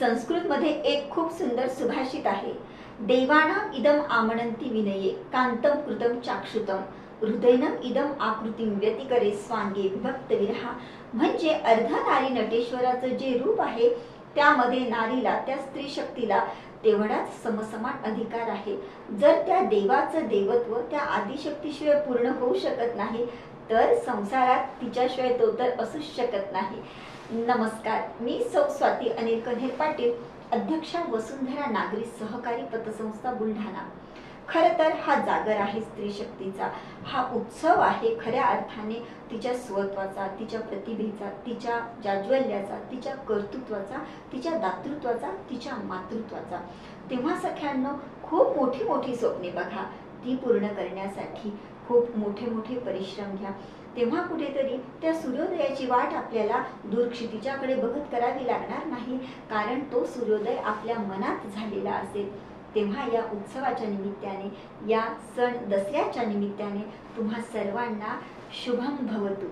संस्कृतमध्ये एक खूप सुंदर सुभाषित आहे. देवाना इदम आमनंती विनये कांतम कृतम चाक्षुतम हृदयनम इदम आकृती व्यतिकरे स्वांगे विभक्त विरहा म्हणजे अर्धनारी नटेश्वराचं जे रूप आहे त्यामध्ये नारीला त्या स्त्री शक्तीला तेवढाच समसमान अधिकार आहे. जर त्या देवाचं देवत्व त्या आदिशक्तीशिवाय पूर्ण होऊ शकत नाही तर संसारात तिच्याशिवाय तो तर असूच शकत नाही. नमस्कार मी सौ स्वाती अनिल कन्हेर पाटील अध्यक्षा वसुंधरा नागरी सहकारी पतसंस्था बुलढाणा. खरं तर हा जागर आहे स्त्री शक्तीचा हा उत्सव आहे खऱ्या अर्थाने तिच्या स्वत्वाचा तिच्या प्रतिभेचा तिच्या जाज्वल्याचा तिच्या कर्तृत्वाचा तिच्या दातृत्वाचा तिच्या मातृत्वाचा. तेव्हा सख्यांनो खूप मोठी मोठी स्वप्ने बघा. ती पूर्ण करण्यासाठी खूप मोठे मोठे परिश्रम घ्या. तेव्हा कुठेतरी त्या सूर्योदयाची वाट आपल्याला दूरक्षितीच्याकडे बघत करावी लागणार नाही. कारण तो सूर्योदय आपल्या मनात झालेला असेल. तेव्हा या उत्सवाच्या निमित्ताने या सण दसऱ्याच्या निमित्ताने तुम्हा सर्वांना शुभम भवतो.